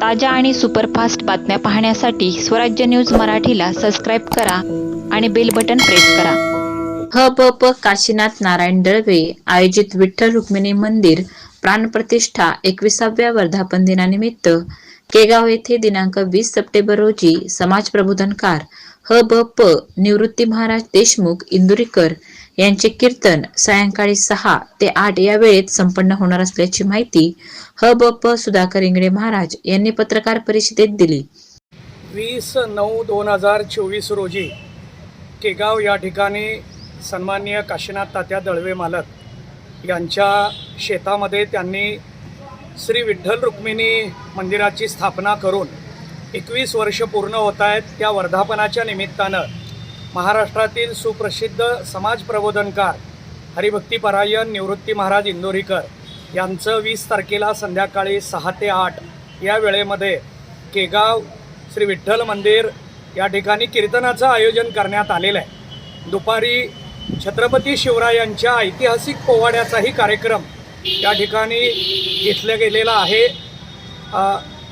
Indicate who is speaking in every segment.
Speaker 1: ताज्या आणि सुपरफास्ट बातम्या पाहण्यासाठी स्वराज्य न्यूज मराठीला सबस्क्राईब करा आणि बेल बटन प्रेस करा. ह ब प काशीनाथ नारायण दळवे आयोजित विठ्ठल रुक्मिणी मंदिर प्राणप्रतिष्ठा एकविसाव्या वर्धापन दिनानिमित्त केगाव येथे दिनांक वीस सप्टेंबर रोजी समाज प्रबोधनकार ह ब प निवृत्ती महाराज देशमुख इंदुरीकर यांचे कीर्तन सायंकाळी सहा ते आठ या वेळेत संपन्न होणार असल्याची माहिती ह ब प सुधाकर इंगडे महाराज यांनी पत्रकार परिषदेत दिली.
Speaker 2: वीस नऊ दोन हजार चोवीस रोजी केगाव या ठिकाणी सन्माननीय काशीनाथ तात्या दळवे मालक यांच्या शेतामध्ये त्यांनी श्री विठ्ठल रुक्मिणी मंदिराची स्थापना करून एकवीस वर्ष पूर्ण होत आहेत. त्या वर्धापनाच्या निमित्तानं महाराष्ट्रातील सुप्रसिद्ध समाज प्रबोधनकार हरिभक्तीपरायण निवृत्ती महाराज इंदोरीकर यांचं वीस तारखेला संध्याकाळी सहा ते आठ या वेळेमध्ये केगाव श्री विठ्ठल मंदिर या ठिकाणी कीर्तनाचं आयोजन करण्यात आलेलं आहे. दुपारी छत्रपती शिवरायांच्या ऐतिहासिक पोवाड्याचाही कार्यक्रम या ठिकाणी घेतला गेलेला आहे.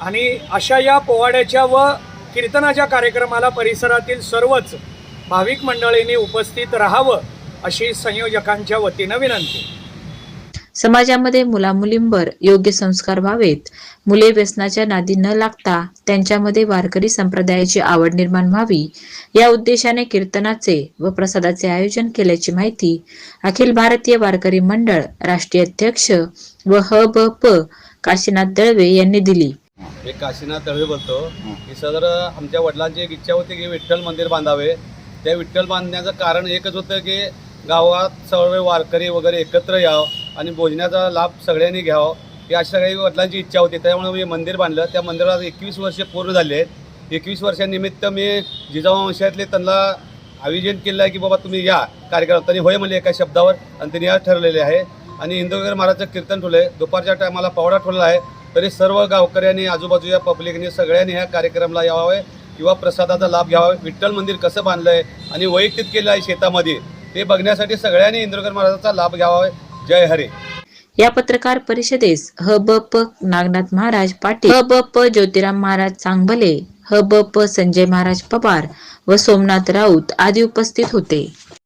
Speaker 2: आणि अशा या पोवाड्याच्या व कीर्तनाच्या कार्यक्रमाला परिसरातील सर्वच भाविक मंडळींनी उपस्थित राहावं अशी संयोजकांच्या वतीनं विनंती.
Speaker 1: समाजामध्ये मुलामुलींवर योग्य संस्कार व्हावेत. मुले व्यसनाच्या नादी न लागता त्यांच्यामध्ये वारकरी संप्रदायाची आवड निर्माण व्हावी. या उद्देशाने कीर्तनाचे व प्रसादाचे आयोजन केल्याची माहिती अखिल भारतीय वारकरी मंडळ राष्ट्रीय अध्यक्ष व ह ब प काशीनाथ दळवे यांनी दिली.
Speaker 3: मी काशीनाथ तळवे बोलतो. की सदर आमच्या वडिलांची एक इच्छा होती की विठ्ठल मंदिर बांधावे. त्या विठ्ठल बांधण्याचं कारण एकच होतं की गावात सर्व वारकरी वगैरे एकत्र यावं आणि भोजनाचा लाभ सगळ्यांनी घ्यावं. ही अशा काही वडिलांची इच्छा होती. त्यामुळे मी मंदिर बांधलं. त्या मंदिरात एकवीस वर्ष पूर्ण झाले आहेत. एकवीस वर्षानिमित्त मी जिजाऊ वंशातले त्यांना आयोजन केलं आहे की बाबा तुम्ही या कार्यक्रमात. त्यांनी होय म्हणले एका शब्दावर आणि त्यांनी आज ठरलेले आहे. आणि इंदोरकर महाराजचं कीर्तन ठेवलं आहे दुपारच्या टायमाला पावडा ठेवला आहे. तरी सर्व गावकऱ्यांनी आजूबाजूच्या पब्लिकने सगळ्यांनी ह्या कार्यक्रमाला यावावे किंवा प्रसादाचा लाभ घ्यावा. विठ्ठल मंदिर कसं बांधलं आहे आणि वैयक्तिक केलं आहे शेतामध्ये ते बघण्यासाठी सगळ्यांनी इंद्रकर महाराजाचा लाभ घ्यावा. जय हरे.
Speaker 1: या पत्रकार परिषदेस ह ब प नागनाथ महाराज पाटील ह ब प ज्योतिराम महाराज चांगभले ह ब प संजय महाराज पवार व सोमनाथ राऊत आदी उपस्थित होते.